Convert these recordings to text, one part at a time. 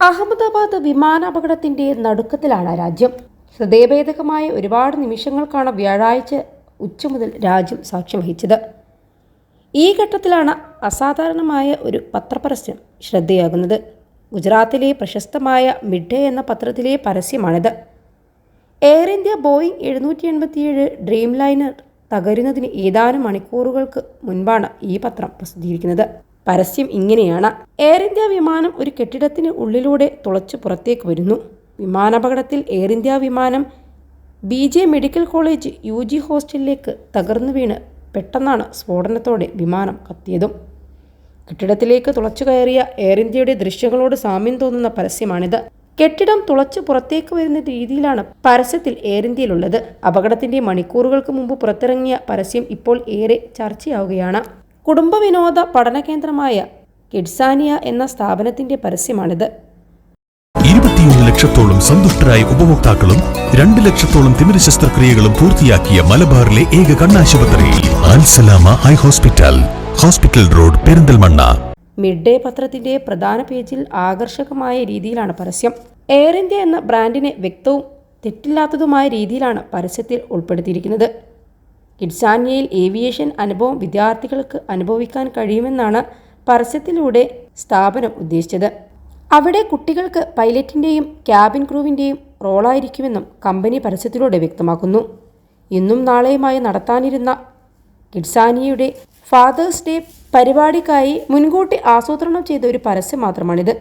അഹമ്മദാബാദ് വിമാനാപകടത്തിന്റെ നടുക്കത്തിലാണ് രാജ്യം. ഹൃദയഭേദകമായ ഒരുപാട് നിമിഷങ്ങൾക്കാണ് വ്യാഴാഴ്ച ഉച്ച മുതൽ രാജ്യം സാക്ഷ്യം വഹിച്ചത്. ഈ ഘട്ടത്തിലാണ് അസാധാരണമായ ഒരു പത്രപരസ്യം ശ്രദ്ധയാകുന്നത് ഗുജറാത്തിലെ പ്രശസ്തമായ മിഡ് എന്ന പത്രത്തിലെ പരസ്യമാണിത്. എയർ ഇന്ത്യ ബോയിങ് എഴുന്നൂറ്റി എൺപത്തിയേഴ് ഡ്രീം ലൈനർ തകരുന്നതിന് ഏതാനും മണിക്കൂറുകൾക്ക് മുൻപാണ് ഈ പത്രം പ്രസിദ്ധീകരിക്കുന്നത്. പരസ്യം ഇങ്ങനെയാണ്. എയർ ഇന്ത്യ വിമാനം ഒരു കെട്ടിടത്തിന് ഉള്ളിലൂടെ തുളച്ചു പുറത്തേക്ക് വരുന്നു. വിമാനാപകടത്തിൽ എയർ ഇന്ത്യ വിമാനം B J medical college U G ഹോസ്റ്റലിലേക്ക് തകർന്നു വീണ് പെട്ടെന്നാണ് സ്ഫോടനത്തോടെ വിമാനം കത്തിയതും. കെട്ടിടത്തിലേക്ക് തുളച്ചു കയറിയ എയർ ഇന്ത്യയുടെ ദൃശ്യങ്ങളോട് സാമ്യം തോന്നുന്ന പരസ്യമാണിത്. കെട്ടിടം തുളച്ചു പുറത്തേക്ക് വരുന്ന രീതിയിലാണ് പരസ്യത്തിൽ എയർ ഇന്ത്യയിലുള്ളത് അപകടത്തിന്റെ മണിക്കൂറുകൾക്ക് മുമ്പ് പുറത്തിറങ്ങിയ പരസ്യം ഇപ്പോൾ ഏറെ ചർച്ചയാവുകയാണ്. കുടുംബ വിനോദ പഠന കേന്ദ്രമായ കിഡ്സാനിയ എന്ന സ്ഥാപനത്തിന്റെ പരസ്യമാണിത്. ഇരുപത്തിയൊന്ന് ലക്ഷത്തോളം സന്തുഷ്ടരായ ഉപഭോക്താക്കളും രണ്ട് ലക്ഷത്തോളം തിമിര ശസ്ത്രക്രിയകളും പൂർത്തിയാക്കിയ മലബാറിലെ ഏക കണ്ണാശുപത്രി Al Salama eye hospital hospital road Perinthalmanna. Mid day പത്രത്തിന്റെ പ്രധാന പേജിൽ ആകർഷകമായ രീതിയിലാണ് പരസ്യം. എയർ ഇന്ത്യ എന്ന ബ്രാൻഡിനെ വ്യക്തവും തെറ്റില്ലാത്തതുമായ രീതിയിലാണ് പരസ്യത്തിൽ ഉൾപ്പെടുത്തിയിരിക്കുന്നത്. കിഡ്സാനിയയിൽ ഏവിയേഷൻ അനുഭവം വിദ്യാർത്ഥികൾക്ക് അനുഭവിക്കാൻ കഴിയുമെന്നാണ് പരസ്യത്തിലൂടെ സ്ഥാപനം ഉദ്ദേശിച്ചത്. അവിടെ കുട്ടികൾക്ക് പൈലറ്റിന്റെയും ക്യാബിൻ ക്രൂവിന്റെയും റോളായിരിക്കുമെന്നും കമ്പനി പരസ്യത്തിലൂടെ വ്യക്തമാക്കുന്നു. ഇന്നും നാളെയുമായി നടത്താനിരുന്ന കിഡ്സാനിയയുടെ ഫാദേഴ്സ് ഡേ പരിപാടിക്കായി മുൻകൂട്ടി ആസൂത്രണം ചെയ്ത ഒരു പരസ്യം മാത്രമാണിത്.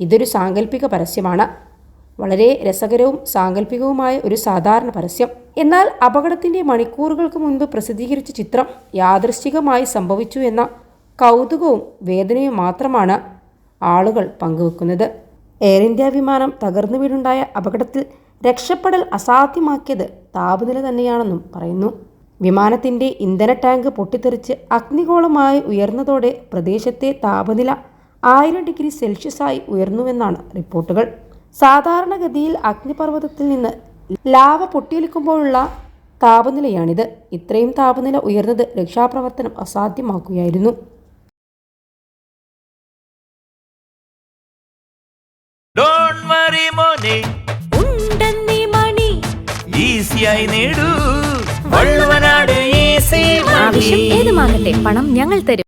ഇതൊരു സാങ്കല്പിക പരസ്യമാണ്. വളരെ രസകരവും സാങ്കല്പികവുമായ ഒരു സാധാരണ പരസ്യം. എന്നാൽ അപകടത്തിന്റെ മണിക്കൂറുകൾക്ക് മുൻപ് പ്രസിദ്ധീകരിച്ച ചിത്രം യാദൃശ്ചികമായി സംഭവിച്ചു എന്ന കൗതുകവും വേദനയും മാത്രമാണ് ആളുകൾ പങ്കുവെക്കുന്നത്. എയർ ഇന്ത്യ വിമാനം തകർന്നു വീടുണ്ടായ അപകടത്തിൽ രക്ഷപ്പെടൽ അസാധ്യമാക്കിയത് താപനില തന്നെയാണെന്നും പറയുന്നു. വിമാനത്തിന്റെ ഇന്ധന ടാങ്ക് പൊട്ടിത്തെറിച്ച് അഗ്നിഗോളമായി ഉയർന്നതോടെ പ്രദേശത്തെ താപനില ആയിരം ഡിഗ്രി സെൽഷ്യസായി ഉയർന്നുവെന്നാണ് റിപ്പോർട്ടുകൾ. സാധാരണഗതിയിൽ അഗ്നിപർവതത്തിൽ നിന്ന് ലാവ പൊട്ടിയൊലിക്കുമ്പോഴുള്ള താപനിലയാണിത്. ഇത്രയും താപനില ഉയർന്നത് രക്ഷാപ്രവർത്തനം അസാധ്യമാക്കുകയായിരുന്നു. ഏത് വറി മോനെ. ഉണ്ടെന്നീ മണി. ഈസിയായി നേടൂ. ഏതുമാകട്ടെ പണം ഞങ്ങൾ തരും.